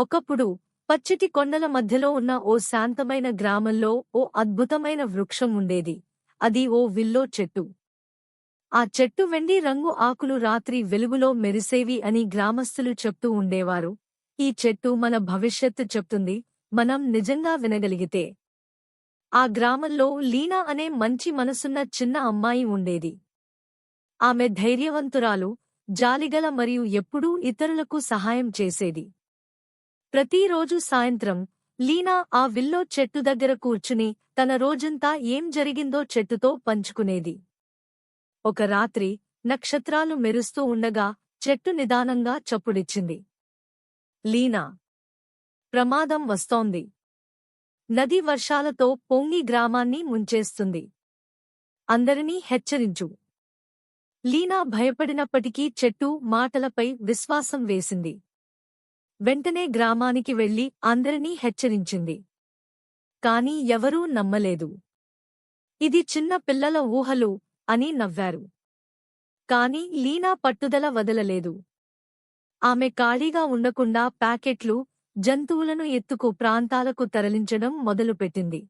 ఒకప్పుడు పచ్చటి కొండల మధ్యలో ఉన్న ఓ శాంతమైన గ్రామంలో ఓ అద్భుతమైన వృక్షం ఉండేది. అది ఓ విల్లో చెట్టు. ఆ చెట్టు వెండి రంగు ఆకులు రాత్రి వెలుగులో మెరిసేవి అని గ్రామస్తులు చెప్తూ ఉండేవారు. ఈ చెట్టు మన భవిష్యత్తు చెప్తుంది. మనం నిజంగా వినగలిగితే. ఆ గ్రామంలో లీనా అనే మంచి మనసున్న చిన్న అమ్మాయి ఉండేది. ఆమె ధైర్యవంతురాలు జాలిగల మరియు ఎప్పుడూ ఇతరులకు సహాయం చేసేది. ప్రతిరోజు సాయంత్రం లీనా ఆ విల్లో చెట్టు దగ్గర కూర్చుని తన రోజంతా ఏం జరిగిందో చెట్టుతో పంచుకునేది. ఒక రాత్రి నక్షత్రాలు మెరుస్తూ ఉండగా చెట్టు నిదానంగా చప్పుడిచ్చింది. లీనా! ప్రమాదం వస్తోంది. నది వర్షాలతో పొంగి గ్రామాన్ని ముంచేస్తుంది. అందరినీ హెచ్చరించు. లీనా భయపడినప్పటికీ చెట్టు మాటలపై విశ్వాసం వేసింది. వెంటనే గ్రామానికి వెళ్ళి అందరినీ హెచ్చరించింది. కాని ఎవరూ నమ్మలేదు. ఇది చిన్న పిల్లల ఊహలు అని నవ్వారు. కాని లీనా పట్టుదల వదలలేదు. ఆమె ఖాళీగా ఉండకుండా ప్యాకెట్లు జంతువులను ఎత్తుకు ప్రాంతాలకు తరలించడం మొదలుపెట్టింది.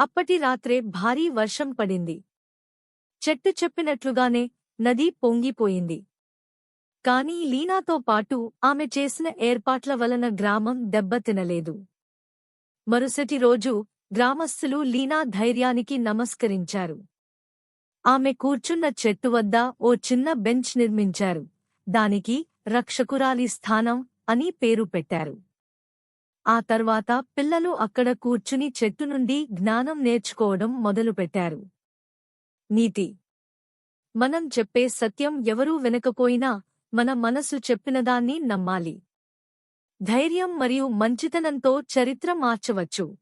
అప్పటి రాత్రే భారీ వర్షం పడింది. చెట్టు చెప్పినట్లుగానే నది పొంగిపోయింది. కాని లీనాతో పాటు ఆమె చేసిన ఏర్పాట్ల వలన గ్రామం దెబ్బతినలేదు మరుసటి రోజు గ్రామస్థులు లీనా ధైర్యానికి నమస్కరించారు. ఆమె కూర్చున్న చెట్టు వద్ద ఓ చిన్న బెంచ్ నిర్మించారు. దానికి రక్షకురాలి స్థానం అని పేరు పెట్టారు. ఆ తర్వాత పిల్లలు అక్కడ కూర్చుని చెట్టు నుండి జ్ఞానం నేర్చుకోవడం మొదలుపెట్టారు నీతి. మనం చెప్పే సత్యం ఎవరూ వినకపోయినా మన మనసు చెప్పినదాన్ని నమ్మాలి. ధైర్యం మరియు మంచితనంతో చరిత్ర మార్చవచ్చు.